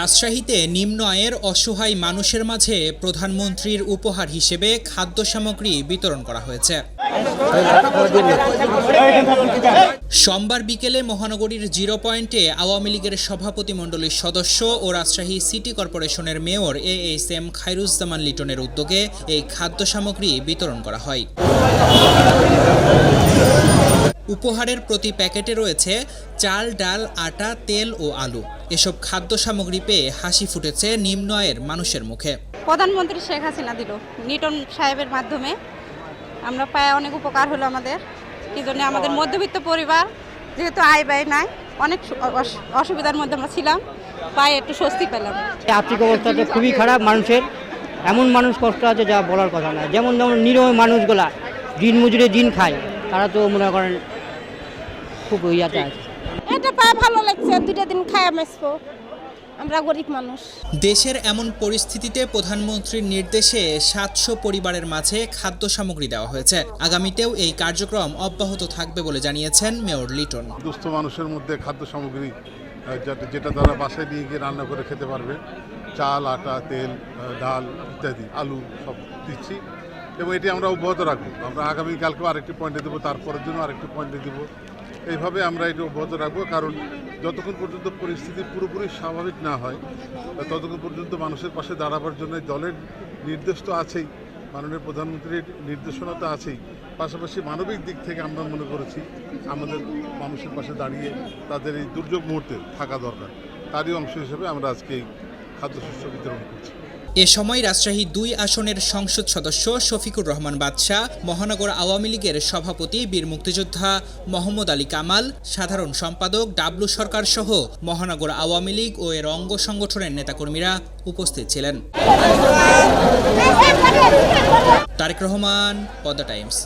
রাজশাহীতে নিম্ন আয়ের অসহায় মানুষের মাঝে প্রধানমন্ত্রীর উপহার হিসেবে খাদ্য সামগ্রী বিতরণ করা হয়েছে। সোমবার বিকেলে মহানগরীর জিরো পয়েন্টে আওয়ামী লীগের সভাপতি মণ্ডলীর সদস্য ও রাজশাহী সিটি কর্পোরেশনের mayor A S M Khairuzzaman লিটনের উদ্যোগে এই খাদ্য সামগ্রী বিতরণ করা হয়। উপহারের প্রতি প্যাকেটে রয়েছে চাল, ডাল, আটা, তেল ও আলু। এসব খাদ্য সামগ্রী পেয়ে হাসি ফুটেছে নিম্ন আয়ের মানুষের মুখে। প্রধানমন্ত্রী শেখ হাসিনা দিল। নিটন সাহেবের মাধ্যমে আমরা পায়ে অনেক উপকার হলো আমাদের। কি জন্য আমাদের মধ্যবিত্ত পরিবার যেহেতু আয় ব্যয় নাই অনেক অসুবিধার মধ্যে আমরা ছিলাম পায়ে একটু স্বস্তি পেলাম। এই আর্থিক অবস্থাটা খুবই খারাপ মানুষের। এমন মানুষ কষ্ট আছে যা বলার কথা না যেমন যেমন নিরহ মানুষগুলা দিন মজুরে দিন খায় তারা তো মনে করেন খুব ইয়াতে আছে। এটা পায়ে ভালো লাগছে দুইটা দিন খায় মেসবো আমরা গরিব মানুষ। দেশের এমন পরিস্থিতিতে প্রধানমন্ত্রীর নির্দেশে সাতশো পরিবারের মাঝে খাদ্য সামগ্রী দেওয়া হয়েছে। আগামীতেও এই কার্যক্রম অব্যাহত থাকবে বলে জানিয়েছেন মেয়র লিটন। দুস্থ মানুষের মধ্যে খাদ্য সামগ্রী যেটা তারা বাসায় নিয়ে গিয়ে রান্না করে খেতে পারবে চাল আটা তেল ডাল ইত্যাদি আলু সব দিচ্ছি এবং এটি আমরা অব্যাহত রাখব। আমরা আগামীকালকেও আরেকটি পয়েন্টে দেবো তারপরের জন্য আরেকটি পয়েন্টে দেবো। এইভাবে আমরা এটা অব্যাহত রাখব, কারণ যতক্ষণ পর্যন্ত পরিস্থিতি পুরোপুরি স্বাভাবিক না হয়, ততক্ষণ পর্যন্ত মানুষের পাশে দাঁড়াবার জন্য দলের নির্দেশ তো আছেই, মাননীয় প্রধানমন্ত্রীর নির্দেশনা তো আছেই। পাশাপাশি মানবিক দিক থেকে আমরা মনে করেছি, আমাদের মানুষের পাশে দাঁড়িয়ে তাদের এই দুর্যোগ মুহূর্তে থাকা দরকার। তারই অংশ হিসেবে আমরা আজকে এই খাদ্যশস্য বিতরণ করছি। এ সময় রাজশাহী দুই আসনের সংসদ সদস্য শফিকুর রহমান বাদশাহ, মহানগর আওয়ামী লীগের সভাপতি বীর মুক্তিযোদ্ধা মোহাম্মদ আলী কামাল, সাধারণ সম্পাদক ডাবলু সরকার সহ মহানগর আওয়ামী লীগ ও এর অঙ্গ সংগঠনের নেতাকর্মীরা উপস্থিত ছিলেন। তারেক রহমান, পদ্মা টাইমস।